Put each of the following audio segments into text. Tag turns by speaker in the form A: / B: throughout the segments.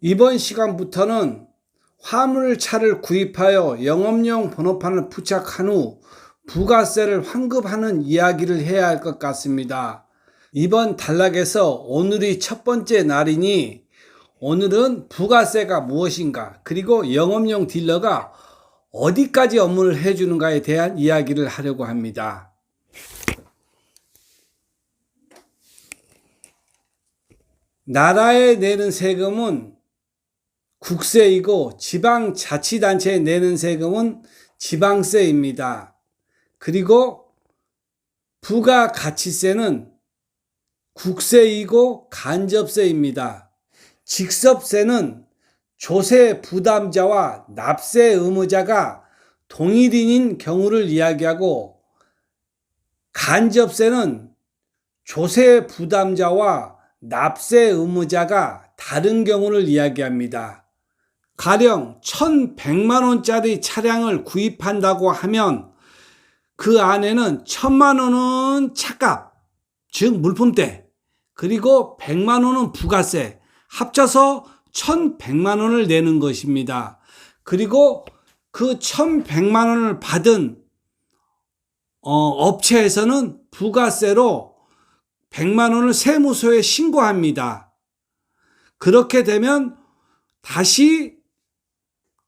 A: 이번 시간부터는 화물차를 구입하여 영업용 번호판을 부착한 후 부가세를 환급하는 이야기를 해야 할 것 같습니다. 이번 단락에서 오늘이 첫 번째 날이니 오늘은 부가세가 무엇인가 그리고 영업용 딜러가 어디까지 업무를 해주는가에 대한 이야기를 하려고 합니다. 나라에 내는 세금은 국세이고 지방자치단체에 내는 세금은 지방세입니다. 그리고 부가가치세는 국세이고 간접세입니다. 직섭세는 조세 부담자와 납세 의무자가 동일인인 경우를 이야기하고 간접세는 조세 부담자와 납세 의무자가 다른 경우를 이야기합니다. 가령 1100만 원짜리 차량을 구입한다고 하면 그 안에는 1000만 원은 차값, 즉 물품대, 그리고 100만 원은 부가세, 합쳐서 1100만 원을 내는 것입니다. 그리고 그 1100만 원을 받은 어, 업체에서는 부가세로 100만 원을 세무서에 신고합니다. 그렇게 되면 다시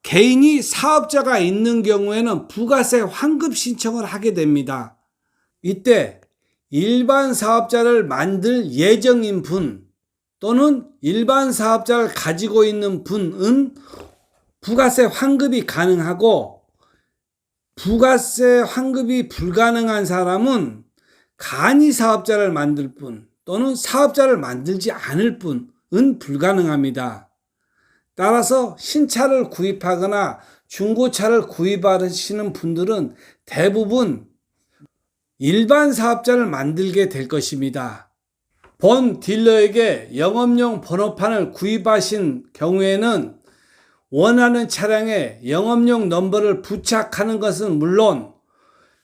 A: 개인이 사업자가 있는 경우에는 부가세 환급 신청을 하게 됩니다. 이때 일반 사업자를 만들 예정인 분 또는 일반 사업자를 가지고 있는 분은 부가세 환급이 가능하고 부가세 환급이 불가능한 사람은 간이 사업자를 만들 분 또는 사업자를 만들지 않을 분은 불가능합니다. 따라서 신차를 구입하거나 중고차를 구입하시는 분들은 대부분 일반 사업자를 만들게 될 것입니다. 본 딜러에게 영업용 번호판을 구입하신 경우에는 원하는 차량에 영업용 넘버를 부착하는 것은 물론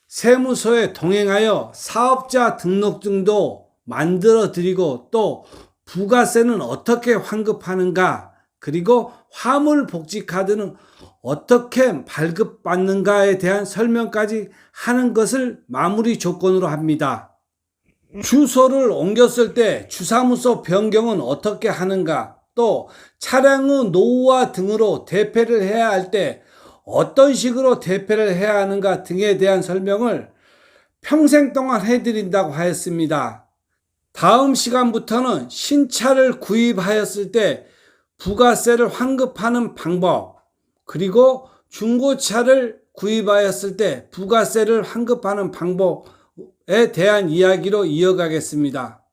A: 세무서에 동행하여 사업자 등록증도 만들어 드리고 또 부가세는 어떻게 환급하는가 그리고 화물 복지 카드는 어떻게 발급받는가에 대한 설명까지 하는 것을 마무리 조건으로 합니다. 주소를 옮겼을 때 주사무소 변경은 어떻게 하는가 또 차량의 노후화 등으로 대패를 해야 할 때 어떤 식으로 대패를 해야 하는가 등에 대한 설명을 평생 동안 해드린다고 하였습니다. 다음 시간부터는 신차를 구입하였을 때 부가세를 환급하는 방법, 그리고 중고차를 구입하였을 때 부가세를 환급하는 방법에 대한 이야기로 이어가겠습니다.